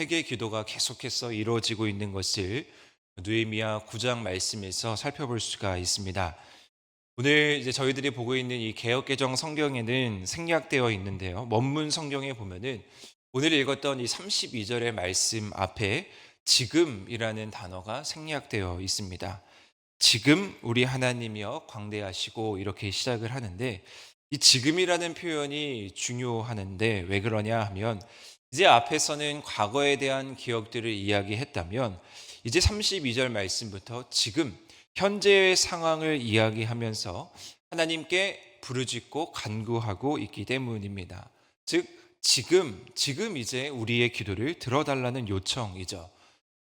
회개 기도가 계속해서 이루어지고 있는 것을 느헤미야 9장 말씀에서 살펴볼 수가 있습니다. 오늘 이제 저희들이 보고 있는 이 개혁 개정 성경에는 생략되어 있는데요. 원문 성경에 보면은 오늘 읽었던 이 32절의 말씀 앞에 지금이라는 단어가 생략되어 있습니다. 지금 우리 하나님이여 광대하시고 이렇게 시작을 하는데 이 지금이라는 표현이 중요하는데 왜 그러냐 하면 이제 앞에서는 과거에 대한 기억들을 이야기했다면 이제 32절 말씀부터 지금 현재의 상황을 이야기하면서 하나님께 부르짖고 간구하고 있기 때문입니다. 즉 지금 지금 이제 우리의 기도를 들어달라는 요청이죠.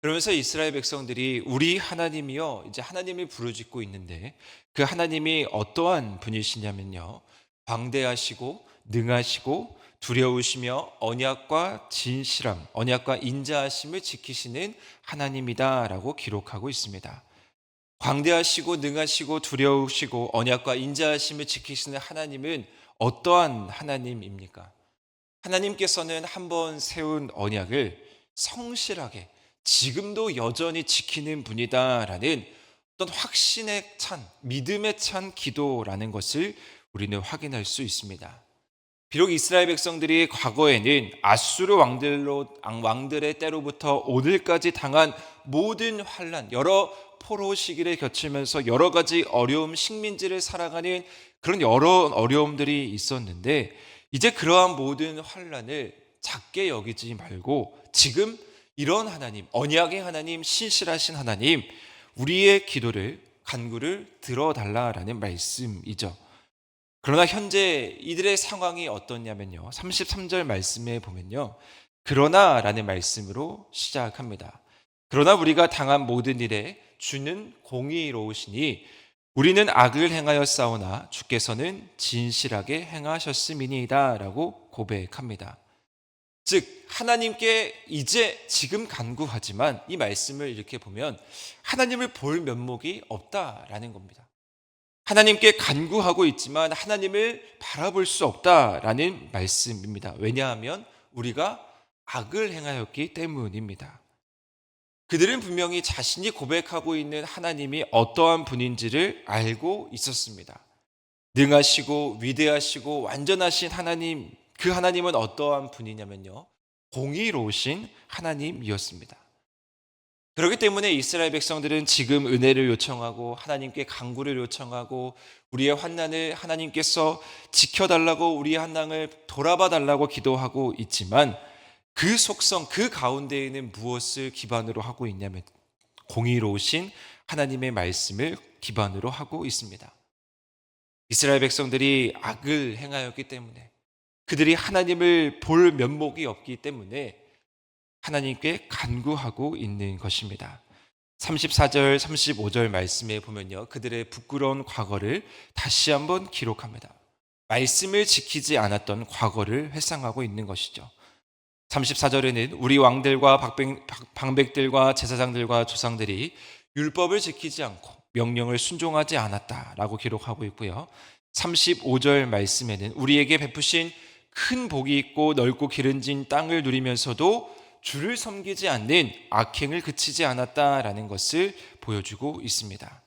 그러면서 이스라엘 백성들이 우리 하나님이요 이제 하나님을 부르짖고 있는데 그 하나님이 어떠한 분이시냐면요 광대하시고 능하시고 두려우시며 언약과 진실함, 언약과 인자하심을 지키시는 하나님이다라고 기록하고 있습니다. 광대하시고 능하시고 두려우시고 언약과 인자하심을 지키시는 하나님은 어떠한 하나님입니까? 하나님께서는 한 번 세운 언약을 성실하게 지금도 여전히 지키는 분이다라는 어떤 확신에 찬 믿음에 찬 기도라는 것을 우리는 확인할 수 있습니다. 비록 이스라엘 백성들이 과거에는 아수르 왕들로 왕들의 때로부터 오늘까지 당한 모든 환란, 여러 포로 시기를 거치면서 여러 가지 어려움, 식민지를 살아가는 그런 여러 어려움들이 있었는데 이제 그러한 모든 환란을 작게 여기지 말고 지금 이런 하나님, 언약의 하나님, 신실하신 하나님, 우리의 기도를 간구를 들어달라라는 말씀이죠. 그러나 현재 이들의 상황이 어떻냐면요. 33절 말씀에 보면요. 그러나 라는 말씀으로 시작합니다. 그러나 우리가 당한 모든 일에 주는 공의로우시니 우리는 악을 행하여 싸우나 주께서는 진실하게 행하셨음이니이다 라고 고백합니다. 즉 하나님께 이제 지금 간구하지만 이 말씀을 이렇게 보면 하나님을 볼 면목이 없다라는 겁니다. 하나님께 간구하고 있지만 하나님을 바라볼 수 없다라는 말씀입니다. 왜냐하면 우리가 악을 행하였기 때문입니다. 그들은 분명히 자신이 고백하고 있는 하나님이 어떠한 분인지를 알고 있었습니다. 능하시고 위대하시고 완전하신 하나님, 그 하나님은 어떠한 분이냐면요. 공의로우신 하나님이었습니다. 그렇기 때문에 이스라엘 백성들은 지금 은혜를 요청하고 하나님께 강구를 요청하고 우리의 환난을 하나님께서 지켜달라고 우리의 환난을 돌아봐 달라고 기도하고 있지만 그 속성 그 가운데에는 무엇을 기반으로 하고 있냐면 공의로우신 하나님의 말씀을 기반으로 하고 있습니다. 이스라엘 백성들이 악을 행하였기 때문에 그들이 하나님을 볼 면목이 없기 때문에 하나님께 간구하고 있는 것입니다. 34절, 35절 말씀에 보면요. 그들의 부끄러운 과거를 다시 한번 기록합니다. 말씀을 지키지 않았던 과거를 회상하고 있는 것이죠. 34절에는 우리 왕들과 박백, 방백들과 제사장들과 조상들이 율법을 지키지 않고 명령을 순종하지 않았다라고 기록하고 있고요. 35절 말씀에는 우리에게 베푸신 큰 복이 있고 넓고 기른진 땅을 누리면서도 주를 섬기지 않는 악행을 그치지 않았다라는 것을 보여주고 있습니다.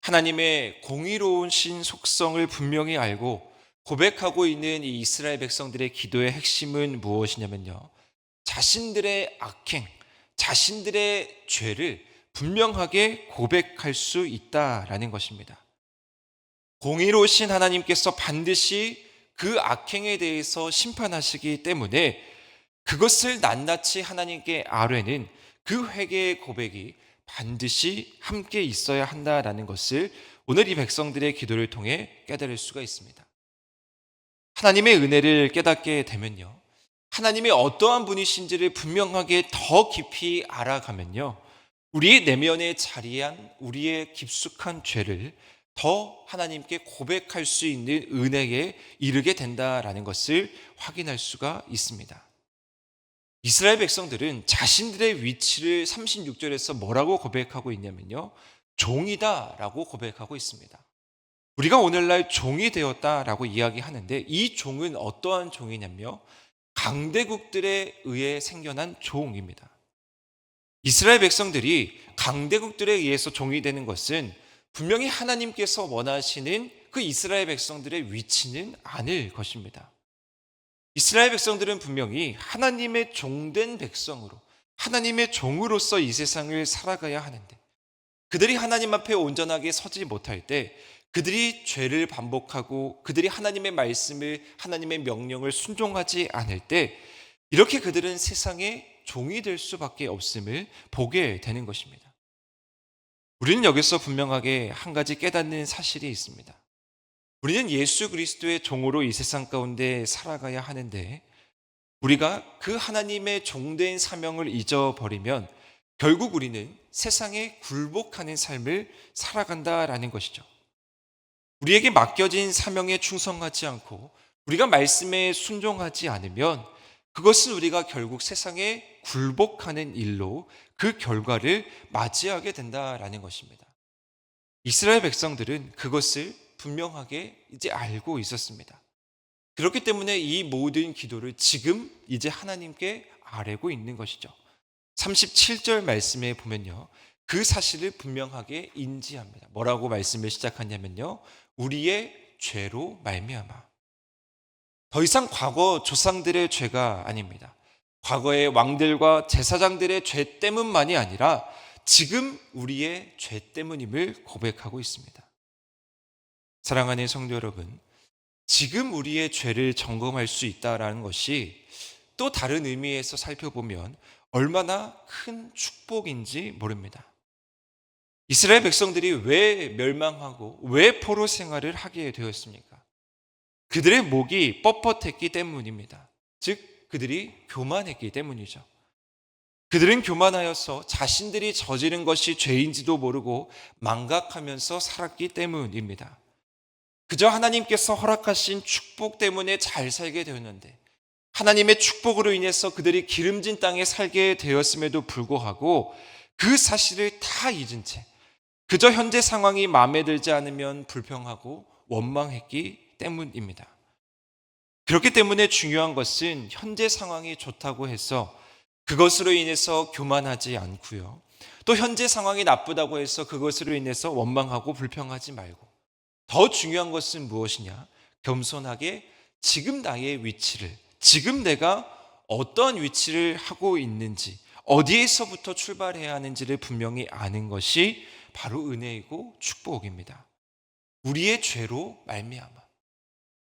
하나님의 공의로운 신 속성을 분명히 알고 고백하고 있는 이 이스라엘 백성들의 기도의 핵심은 무엇이냐면요. 자신들의 악행, 자신들의 죄를 분명하게 고백할 수 있다라는 것입니다. 공의로우신 하나님께서 반드시 그 악행에 대해서 심판하시기 때문에 그것을 낱낱이 하나님께 아뢰는 그 회개의 고백이 반드시 함께 있어야 한다라는 것을 오늘 이 백성들의 기도를 통해 깨달을 수가 있습니다. 하나님의 은혜를 깨닫게 되면요. 하나님이 어떠한 분이신지를 분명하게 더 깊이 알아가면요. 우리의 내면에 자리한 우리의 깊숙한 죄를 더 하나님께 고백할 수 있는 은혜에 이르게 된다라는 것을 확인할 수가 있습니다. 이스라엘 백성들은 자신들의 위치를 36절에서 뭐라고 고백하고 있냐면요. 종이다라고 고백하고 있습니다. 우리가 오늘날 종이 되었다라고 이야기하는데 이 종은 어떠한 종이냐면요. 강대국들에 의해 생겨난 종입니다. 이스라엘 백성들이 강대국들에 의해서 종이 되는 것은 분명히 하나님께서 원하시는 그 이스라엘 백성들의 위치는 아닐 것입니다. 이스라엘 백성들은 분명히 하나님의 종된 백성으로 하나님의 종으로서 이 세상을 살아가야 하는데 그들이 하나님 앞에 온전하게 서지 못할 때 그들이 죄를 반복하고 그들이 하나님의 말씀을 하나님의 명령을 순종하지 않을 때 이렇게 그들은 세상의 종이 될 수밖에 없음을 보게 되는 것입니다. 우리는 여기서 분명하게 한 가지 깨닫는 사실이 있습니다. 우리는 예수 그리스도의 종으로 이 세상 가운데 살아가야 하는데 우리가 그 하나님의 종된 사명을 잊어버리면 결국 우리는 세상에 굴복하는 삶을 살아간다라는 것이죠. 우리에게 맡겨진 사명에 충성하지 않고 우리가 말씀에 순종하지 않으면 그것은 우리가 결국 세상에 굴복하는 일로 그 결과를 맞이하게 된다라는 것입니다. 이스라엘 백성들은 그것을 분명하게 이제 알고 있었습니다. 그렇기 때문에 이 모든 기도를 지금 이제 하나님께 아뢰고 있는 것이죠. 37절 말씀에 보면요. 그 사실을 분명하게 인지합니다. 뭐라고 말씀을 시작하냐면요. 우리의 죄로 말미암아. 더 이상 과거 조상들의 죄가 아닙니다. 과거의 왕들과 제사장들의 죄 때문만이 아니라 지금 우리의 죄 때문임을 고백하고 있습니다. 사랑하는 성도 여러분, 지금 우리의 죄를 점검할 수 있다라는 것이 또 다른 의미에서 살펴보면 얼마나 큰 축복인지 모릅니다. 이스라엘 백성들이 왜 멸망하고 왜 포로 생활을 하게 되었습니까? 그들의 목이 뻣뻣했기 때문입니다. 즉, 그들이 교만했기 때문이죠. 그들은 교만하여서 자신들이 저지른 것이 죄인지도 모르고 망각하면서 살았기 때문입니다. 그저 하나님께서 허락하신 축복 때문에 잘 살게 되었는데, 하나님의 축복으로 인해서 그들이 기름진 땅에 살게 되었음에도 불구하고 그 사실을 다 잊은 채 그저 현재 상황이 마음에 들지 않으면 불평하고 원망했기 때문입니다. 그렇기 때문에 중요한 것은 현재 상황이 좋다고 해서 그것으로 인해서 교만하지 않고요. 또 현재 상황이 나쁘다고 해서 그것으로 인해서 원망하고 불평하지 말고 더 중요한 것은 무엇이냐? 겸손하게 지금 나의 위치를 지금 내가 어떤 위치를 하고 있는지 어디에서부터 출발해야 하는지를 분명히 아는 것이 바로 은혜이고 축복입니다. 우리의 죄로 말미암아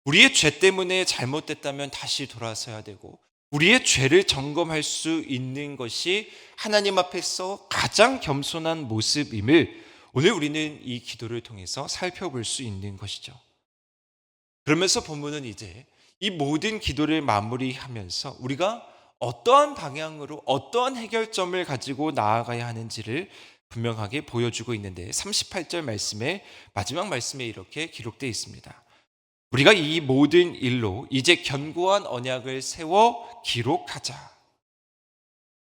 우리의 죄 때문에 잘못됐다면 다시 돌아서야 되고 우리의 죄를 점검할 수 있는 것이 하나님 앞에서 가장 겸손한 모습임을 오늘 우리는 이 기도를 통해서 살펴볼 수 있는 것이죠. 그러면서 본문은 이제 이 모든 기도를 마무리하면서 우리가 어떠한 방향으로 어떠한 해결점을 가지고 나아가야 하는지를 분명하게 보여주고 있는데 38절 말씀에 마지막 말씀에 이렇게 기록되어 있습니다. 우리가 이 모든 일로 이제 견고한 언약을 세워 기록하자.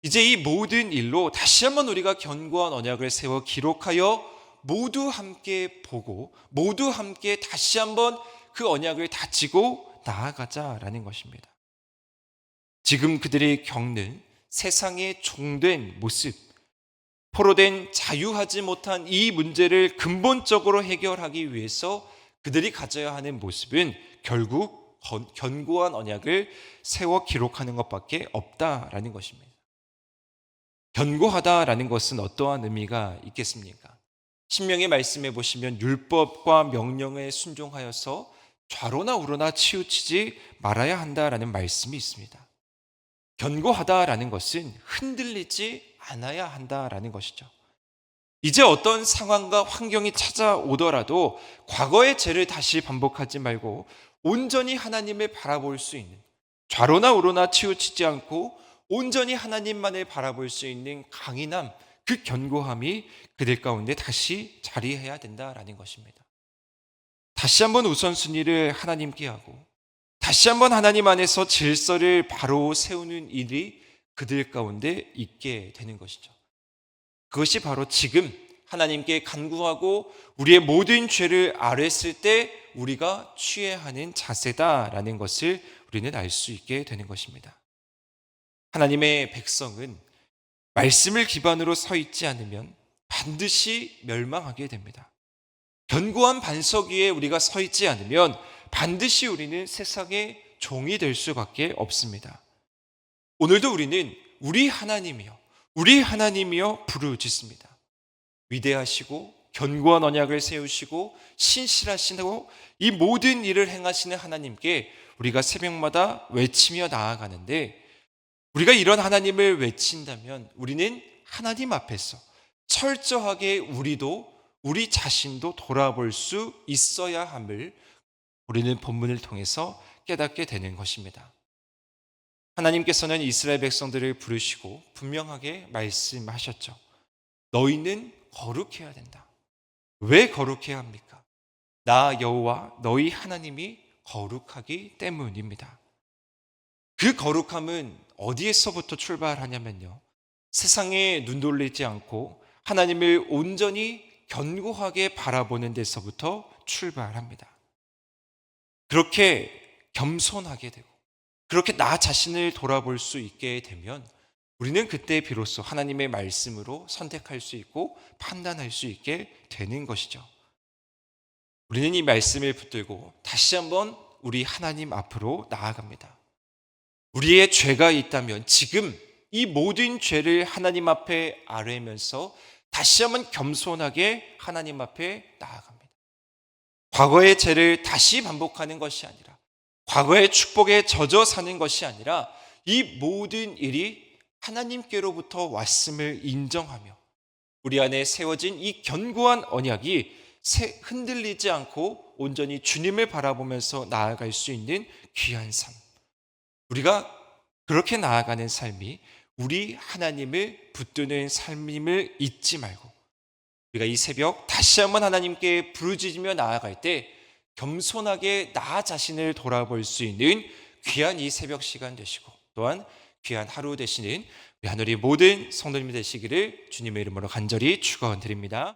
이제 이 모든 일로 다시 한번 우리가 견고한 언약을 세워 기록하여 모두 함께 보고 모두 함께 다시 한번 그 언약을 다지고 나아가자라는 것입니다. 지금 그들이 겪는 세상의 종된 모습, 포로된 자유하지 못한 이 문제를 근본적으로 해결하기 위해서 그들이 가져야 하는 모습은 결국 견고한 언약을 세워 기록하는 것밖에 없다라는 것입니다. 견고하다라는 것은 어떠한 의미가 있겠습니까? 신명의 말씀에 보시면 율법과 명령에 순종하여서 좌로나 우로나 치우치지 말아야 한다라는 말씀이 있습니다. 견고하다라는 것은 흔들리지 않아야 한다라는 것이죠. 이제 어떤 상황과 환경이 찾아오더라도 과거의 죄를 다시 반복하지 말고 온전히 하나님을 바라볼 수 있는 좌로나 우로나 치우치지 않고 온전히 하나님만을 바라볼 수 있는 강인함, 그 견고함이 그들 가운데 다시 자리해야 된다라는 것입니다. 다시 한번 우선순위를 하나님께 하고 다시 한번 하나님 안에서 질서를 바로 세우는 일이 그들 가운데 있게 되는 것이죠. 그것이 바로 지금 하나님께 간구하고 우리의 모든 죄를 아뢰었을 때 우리가 취해야 하는 자세다라는 것을 우리는 알 수 있게 되는 것입니다. 하나님의 백성은 말씀을 기반으로 서 있지 않으면 반드시 멸망하게 됩니다. 견고한 반석 위에 우리가 서 있지 않으면 반드시 우리는 세상의 종이 될 수밖에 없습니다. 오늘도 우리는 우리 하나님이여, 우리 하나님이여 부르짖습니다. 위대하시고 견고한 언약을 세우시고 신실하시고 이 모든 일을 행하시는 하나님께 우리가 새벽마다 외치며 나아가는데 우리가 이런 하나님을 외친다면 우리는 하나님 앞에서 철저하게 우리도 우리 자신도 돌아볼 수 있어야 함을 우리는 본문을 통해서 깨닫게 되는 것입니다. 하나님께서는 이스라엘 백성들을 부르시고 분명하게 말씀하셨죠. 너희는 거룩해야 된다. 왜 거룩해야 합니까? 나 여호와 너희 하나님이 거룩하기 때문입니다. 그 거룩함은 어디에서부터 출발하냐면요. 세상에 눈 돌리지 않고 하나님을 온전히 견고하게 바라보는 데서부터 출발합니다. 그렇게 겸손하게 되고 그렇게 나 자신을 돌아볼 수 있게 되면 우리는 그때 비로소 하나님의 말씀으로 선택할 수 있고 판단할 수 있게 되는 것이죠. 우리는 이 말씀을 붙들고 다시 한번 우리 하나님 앞으로 나아갑니다. 우리의 죄가 있다면 지금 이 모든 죄를 하나님 앞에 아뢰면서 다시 한번 겸손하게 하나님 앞에 나아갑니다. 과거의 죄를 다시 반복하는 것이 아니라 과거의 축복에 젖어 사는 것이 아니라 이 모든 일이 하나님께로부터 왔음을 인정하며 우리 안에 세워진 이 견고한 언약이 흔들리지 않고 온전히 주님을 바라보면서 나아갈 수 있는 귀한 삶. 우리가 그렇게 나아가는 삶이 우리 하나님을 붙드는 삶임을 잊지 말고 우리가 이 새벽 다시 한번 하나님께 부르짖으며 나아갈 때 겸손하게 나 자신을 돌아볼 수 있는 귀한 이 새벽 시간 되시고 또한 귀한 하루 되시는 우리 하늘의 모든 성도님 되시기를 주님의 이름으로 간절히 축원드립니다.